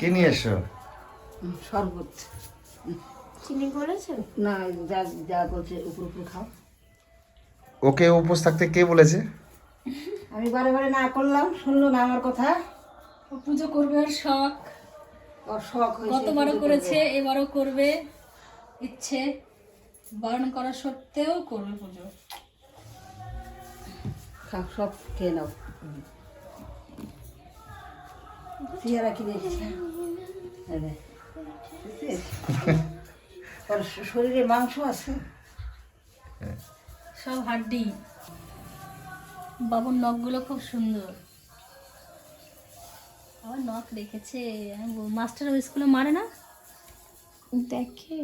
কি নিয়ে এসো? শরবত। চিনি করেছে না যা যা বলছে উপর উপর খাও। ওকে উপোস থাকতে কে বলেছে? আমি বারে বারে না করলাম শুনলো না আমার কথা। ও পুজো করবে ওর শখ। ওর শখ হয়েছে গতবারও পুজো করেছে এবারও করবে। ইচ্ছে বারণ করা সত্ত্বেও করবে পুজো। খাও সব খেয়ে নাও। চেহারা কি দেখছিস এই দেখ। দেখছিস? ওর শরীরে মাংস আছে। সব হাড্ডি। বাবুর নখগুলো খুব সুন্দর। আবার নখ রেখেছে। মাস্টার স্কুলে মারে না? দেখে।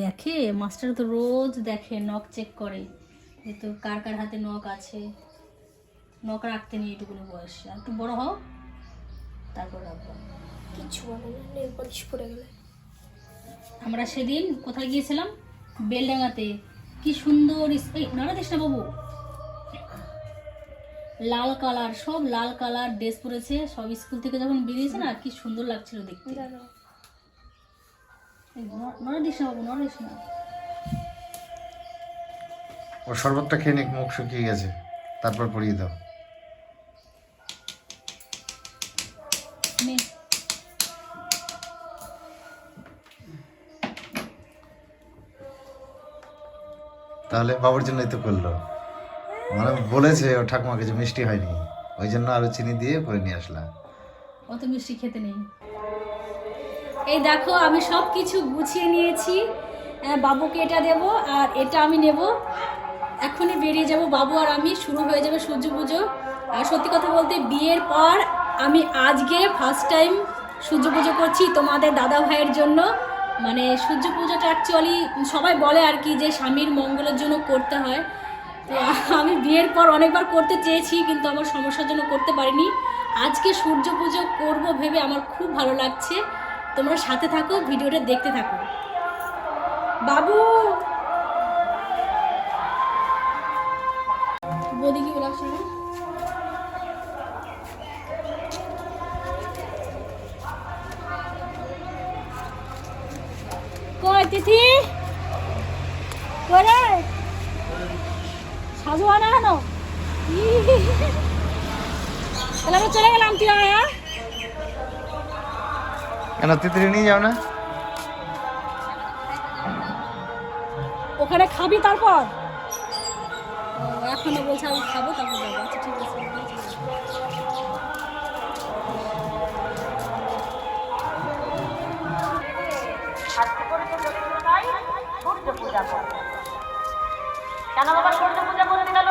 দেখে? মাস্টার তো রোজ দেখে নখ চেক করে। যে তো কার কার হাতে নখ আছে? নখ রাখতে নেই এটুকুনি বয়স। আর একটু বড় হও। তারপর পলিশ পরে গেলে। আমরা সেদিন কোথায় গিয়েছিলাম? বেলডাঙাতে কি সুন্দর এই নাড়া দিস না বাবু। লাল কালার সব লাল কালার ড্রেস পরেছে। সব স্কুল থেকে যখন বেরিয়েছে না কি সুন্দর লাগছিল দেখতে। নড়া দিস না বাবু নড়া দিস না ওর শরবতটা খেয়ে নিক মুখ শুকিয়ে গেছে। তারপর পরিয়ে দাও। তাহলে বাবুর জন্যই তো করল। মানে বলেছে ও ঠাকুমাকে যে মিষ্টি হয়নি। ওই জন্য আরও চিনি দিয়ে করে নিয়ে আসলাম। অত মিষ্টি খেতে নেই। এই দেখো, আমি সব কিছু গুছিয়ে নিয়েছি। বাবুকে এটা দেব আর এটা আমি নেব। এখনই বেরিয়ে যাব বাবু আর আমি, শুরু হয়ে যাবে সূর্য পুজো। আর সত্যি কথা বলতে, বিয়ের পর আমি আজকে ফার্স্ট টাইম সূর্য পুজো করছি তোমাদের দাদা ভাইয়ের জন্য। মানে সূর্য পুজোটা অ্যাকচুয়ালি সবাই বলে আর কি যে স্বামীর মঙ্গলের জন্য করতে হয়। তো আমি বিয়ের পর অনেকবার করতে চেয়েছি কিন্তু আমার সমস্যার জন্য করতে পারিনি। আজকে সূর্য পুজো করব ভেবে আমার খুব ভালো লাগছে। তোমরা সাথে থাকো, ভিডিওটা দেখতে থাকো। বাবু! তিথি কই রে সাজু আনা কেন? তাহলে আমি চলে গেলাম তুই আয়? কেন তিতলি নিয়ে যাও না? ওখানে খাবি তারপর? এখনও বলছে আমি খাব তারপর যাব। আচ্ছা ঠিক আছে। পূজা করবে। কেন বাবা সূর্য পূজা করতে গেল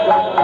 Thank you.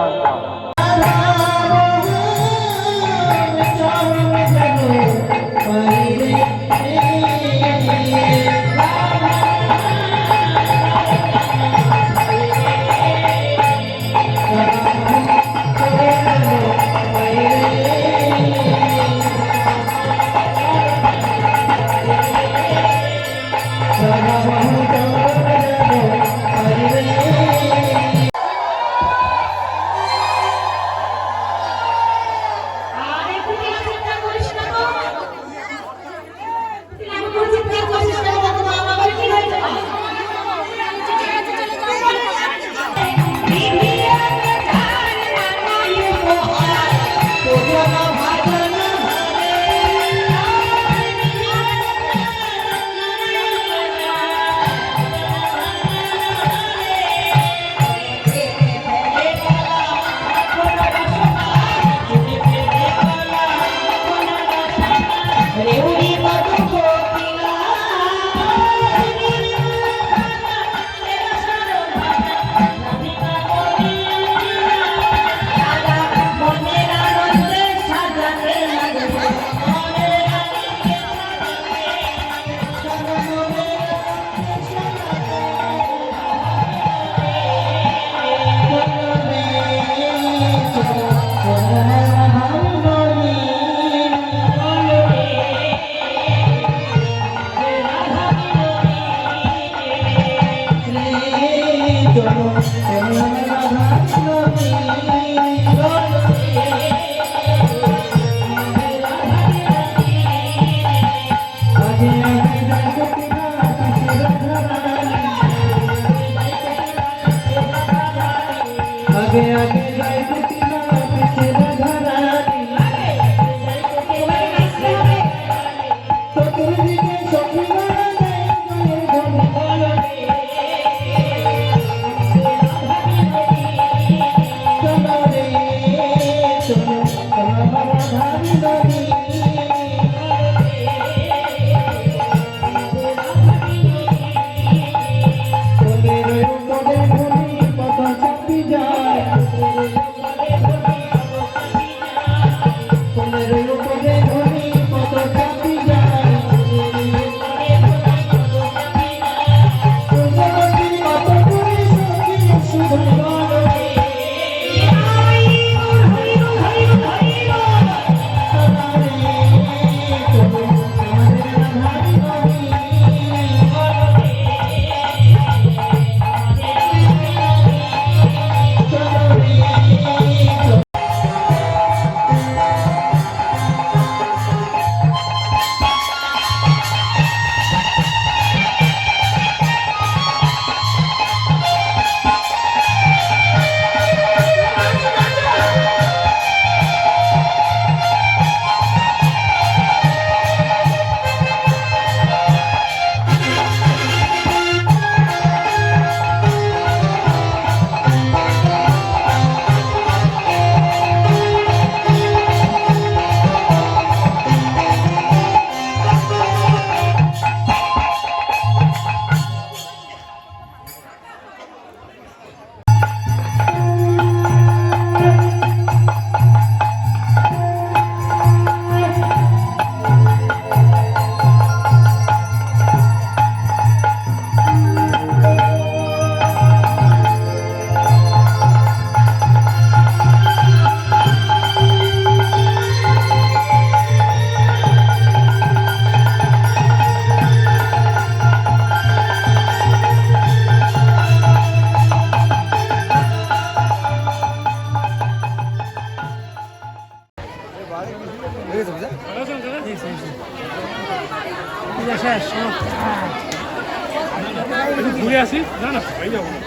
ঘুরে আসি? না না বাড়ি যাব না।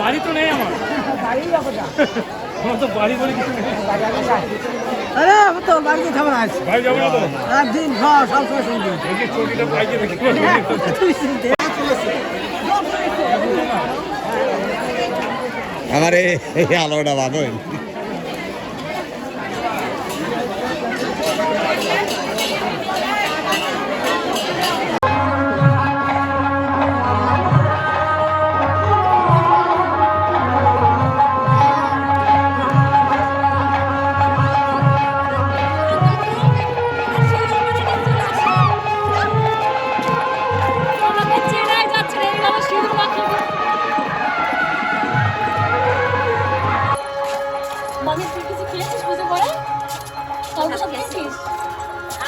বাড়ি তো নেই আমার। আমার তো বাড়ি বলে কিছু নেই। আরে আমার তো বাড়িতে খাবার আছে বাড়ি যাব না তো? একদিন খাওয়া সবসময় শুনবি এই যে চটিটা বাইকে দেখি। আমার এই আলোটা বাঁধো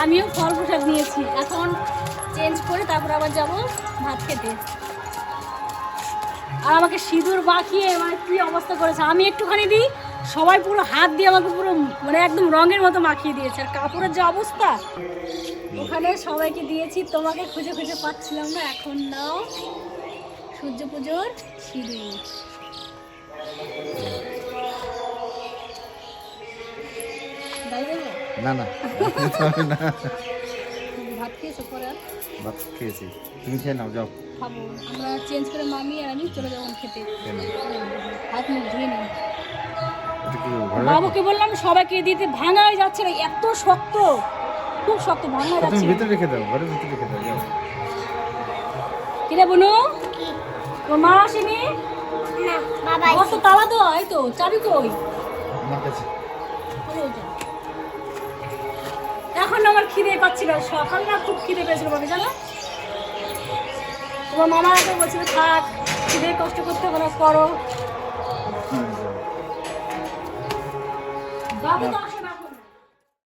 আমিও ফল প্রসাদ নিয়েছি এখন চেঞ্জ করে তারপর আবার যাব ভাত খেতে। আর আমাকে সিঁদুর মাখিয়ে মানে কি অবস্থা করেছে? আমি একটুখানি দিই সবাই পুরো হাত দিয়ে আমাকে পুরো মানে একদম রঙের মতো মাখিয়ে দিয়েছে। আর কাপড়ের যে অবস্থা ওখানে সবাইকে দিয়েছি তোমাকে খুঁজে খুঁজে পাচ্ছিলাম না। এখন নাও সূর্য পুজোর সিঁদুর। দেবো? না না। না। ভাত খেয়েছো পরে ভাত খেয়েছি। তুমি খেয়ে নাও যাও। খাব। আমরা চেঞ্জ করে মামি আর আমি চলে যাব খেতে। হাত মুখ ধুয়ে নিই। বাবুকে বললাম সবাইকে দিতে ভাঙাই যাচ্ছে না এত শক্ত। খুব শক্ত ভাঙা? যাচ্ছে। ভিতরে রেখে দাও ঘরের ভিতরে রেখে দাও যাও। কিরে বনু? তোর মা আসেনি? না বাবা আমার তো তালা দেওয়া এই তো চাবি কই? আমার কাছে। এখন আমার খিদে পাচ্ছি না সকাল না খুব খিদে পেয়েছিল বলে জানো? তোমার মামা আগে বলছিল থাক খিদে কষ্ট করতে হবে না করো। বাবু